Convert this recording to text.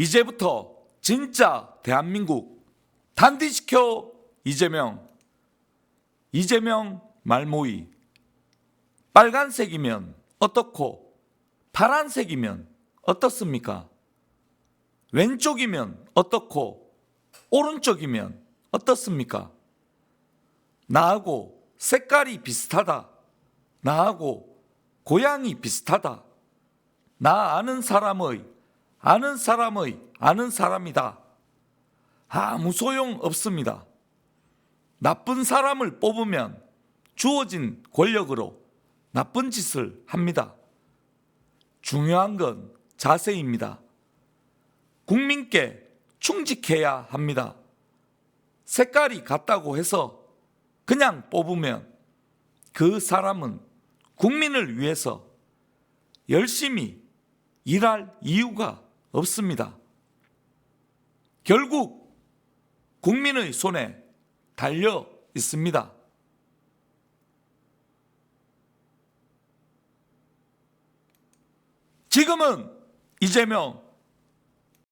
이제부터 진짜 대한민국 단디시켜 이재명 이재명 말모이 빨간색이면 어떻고 파란색이면 어떻습니까? 왼쪽이면 어떻고 오른쪽이면 어떻습니까? 나하고 색깔이 비슷하다. 나하고 고향이 비슷하다. 나 아는 사람의 아는 사람의 아는 사람이다. 아무 소용 없습니다. 나쁜 사람을 뽑으면 주어진 권력으로 나쁜 짓을 합니다. 중요한 건 자세입니다. 국민께 충직해야 합니다. 색깔이 같다고 해서 그냥 뽑으면 그 사람은 국민을 위해서 열심히 일할 이유가 없습니다. 결국 국민의 손에 달려 있습니다. 지금은 이재명